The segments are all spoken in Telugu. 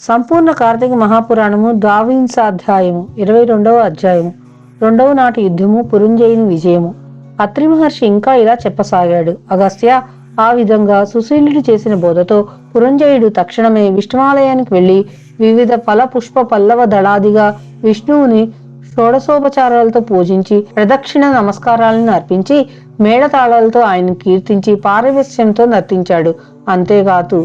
సంపూర్ణ కార్తీక మహాపురాణము ద్వావింశాధ్యాయము ఇరవై రెండవ అధ్యాయము రెండవ నాటి యుద్ధము పురుంజయుని విజయము. అత్రి మహర్షి ఇంకా ఇలా చెప్పసాగాడు. అగస్త్య ఆ విధంగా సుశీలుడు చేసిన బోధతో పురంజయుడు తక్షణమే విష్ణువాలయానికి వెళ్ళి వివిధ ఫల పుష్ప పల్లవ దళాదిగా విష్ణువుని షోడశోపచారాలతో పూజించి ప్రదక్షిణ నమస్కారాలను అర్పించి మేళతాళాలతో ఆయన కీర్తించి పారవస్యంతో నర్తించాడు. అంతేకాదు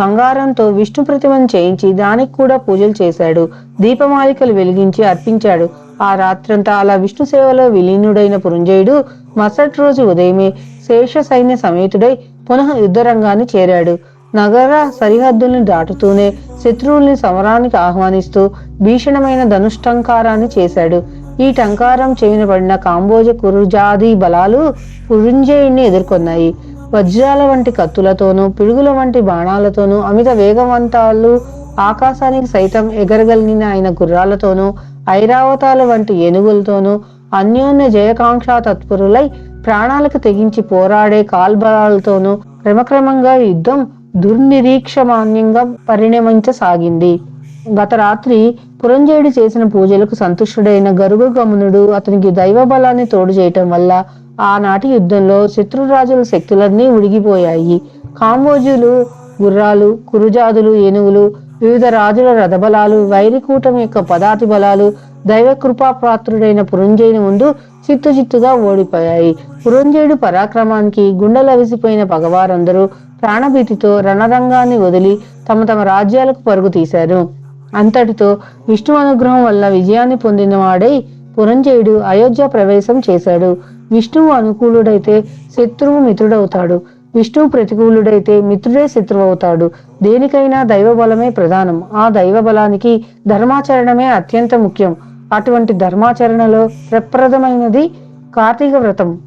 బంగారంతో విష్ణు ప్రతిమను చేయించి దానికి కూడా పూజలు చేశాడు. దీపమాలికలు వెలిగించి అర్పించాడు. ఆ రాత్రంతా అలా విష్ణు సేవలో విలీనుడైన పురంజయుడు మరుసటి రోజు ఉదయమే శేష సైన్య సమేతుడై పునః యుద్ధరంగాన్ని చేరాడు. నగర సరిహద్దుల్ని దాటుతూనే శత్రువుల్ని సమరానికి ఆహ్వానిస్తూ భీషణమైన ధనుష్టంకారాన్ని చేశాడు. ఈ టంకారం చెవిన పడిన కాంబోజ కురుజాది బలాలు పురుంజయుణ్ణి ఎదుర్కొన్నాయి. వజ్రాల వంటి కత్తులతోనూ పిడుగుల వంటి బాణాలతోనూ అమిత వేగవంతాలు ఆకాశానికి సైతం ఎగరగలిగిన ఆయన గుర్రాలతోనూ ఐరావతాల వంటి ఏనుగులతోనూ అన్యోన్య జయకాంక్ష తత్పరులై ప్రాణాలకు తెగించి పోరాడే కాల్బలాలతోనూ క్రమక్రమంగా యుద్ధం దుర్నిరీక్షమాన్యంగా పరిణమించసాగింది. గత రాత్రి పురంజయుడు చేసిన పూజలకు సంతుష్టుడైన గరుగ గమనుడు అతనికి దైవ బలాన్ని తోడు చేయటం వల్ల ఆనాటి యుద్ధంలో శత్రురాజుల శక్తులన్నీ ఉడిగిపోయాయి. కాంబోజులు గుర్రాలు కురుజాదులు ఏనుగులు వివిధ రాజుల రథబలాలు వైరికూటం యొక్క పదాతి బలాలు దైవ కృపాపాత్రుడైన పురంజయుని ముందు చిత్తు చిత్తుగా ఓడిపోయాయి. పురంజయుడు పరాక్రమానికి గుండెలవిసిపోయిన పగవారందరూ ప్రాణభీతితో రణరంగాన్ని వదిలి తమ తమ రాజ్యాలకు పరుగు తీశారు. అంతటితో విష్ణు అనుగ్రహం వల్ల విజయాన్ని పొందిన వాడై పురంజయుడు అయోధ్య ప్రవేశం చేశాడు. విష్ణువు అనుకూలుడైతే శత్రువు మిత్రుడవుతాడు. విష్ణువు ప్రతికూలుడైతే మిత్రుడే శత్రువు అవుతాడు దేనికైనా దైవ బలమే ప్రధానం. ఆ దైవ బలానికి ధర్మాచరణమే అత్యంత ముఖ్యం. అటువంటి ధర్మాచరణలో ప్రప్రదమైనది కార్తీక వ్రతం.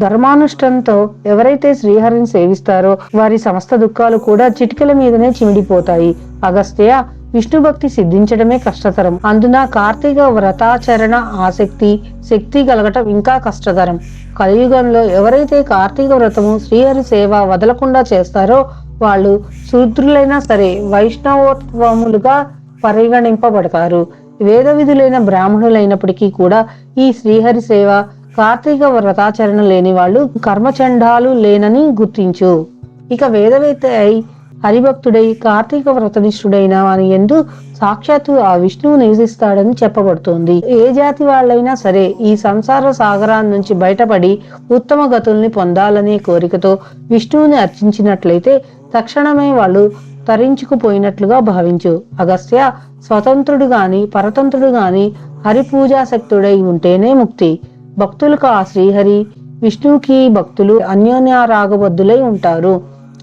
ధర్మానుష్ఠంతో ఎవరైతే శ్రీహరిని సేవిస్తారో వారి సమస్త దుఃఖాలు కూడా చిటికల మీదనే చిమిడిపోతాయి. అగస్త్య విష్ణు భక్తి సిద్ధించడమే కష్టతరం. అందున కార్తీక వ్రతాచరణ ఆసక్తి శక్తి కలగటం ఇంకా కష్టతరం. కలియుగంలో ఎవరైతే కార్తీక వ్రతము శ్రీహరి సేవ వదలకుండా చేస్తారో వాళ్ళు శూద్రులైనా సరే వైష్ణవోత్వములుగా పరిగణింపబడతారు. వేద విధులైన బ్రాహ్మణులైనప్పటికీ కూడా ఈ శ్రీహరి సేవ కార్తీక వ్రతాచరణ లేని వాళ్ళు కర్మచండాలు లేనని గుర్తించు. ఇక వేదవేత్త అయి హరిభక్తుడై కార్తీక వ్రతనిష్ఠుడైన అని ఎందు సాక్షాత్తు ఆ విష్ణువు నివసిస్తాడని చెప్పబడుతోంది. ఏ జాతి వాళ్ళైనా సరే ఈ సంసార సాగరాన్ని నుంచి బయటపడి ఉత్తమ గతుల్ని పొందాలనే కోరికతో విష్ణువుని అర్చించినట్లయితే తక్షణమే వాళ్ళు తరించుకుపోయినట్లుగా భావించు. అగస్త్య స్వతంత్రుడు గాని పరతంత్రుడు గాని హరిపూజాశక్తుడై ఉంటేనే ముక్తి. భక్తులకు ఆ శ్రీహరి విష్ణువుకి భక్తులు అన్యోన్యారాగబద్ధులై ఉంటారు.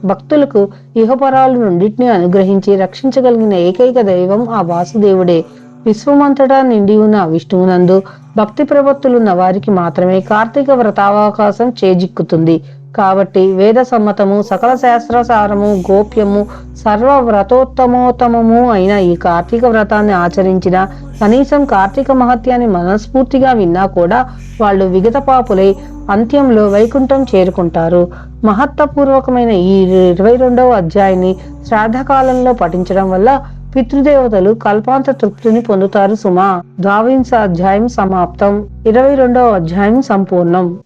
భక్తులకు ఇహపరాలు రెండింటిని అనుగ్రహించి రక్షించగలిగిన ఏకైక దైవం ఆ వాసుదేవుడే. విశ్వమంతటా నిండి ఉన్న విష్ణువునందు భక్తి ప్రవత్తులున్న వారికి మాత్రమే కార్తీక వ్రతావకాశం చేజిక్కుతుంది. కాబట్టి వేద సమ్మతము సకల శాస్త్రసారము గోప్యము సర్వ వ్రతోత్తమోత్తమము అయిన ఈ కార్తీక వ్రతాన్ని ఆచరించిన కనీసం కార్తీక మహత్యాన్ని మనస్ఫూర్తిగా విన్నా కూడా వాళ్ళు విగత పాపులై అంత్యంలో వైకుంఠం చేరుకుంటారు. మహత్తపూర్వకమైన ఈ ఇరవై రెండవ అధ్యాయాన్ని శ్రాద్ధకాలంలో పఠించడం వల్ల పితృదేవతలు కల్పాంత తృప్తిని పొందుతారు సుమా. ద్వావింశ అధ్యాయం సమాప్తం. ఇరవై రెండవ అధ్యాయం సంపూర్ణం.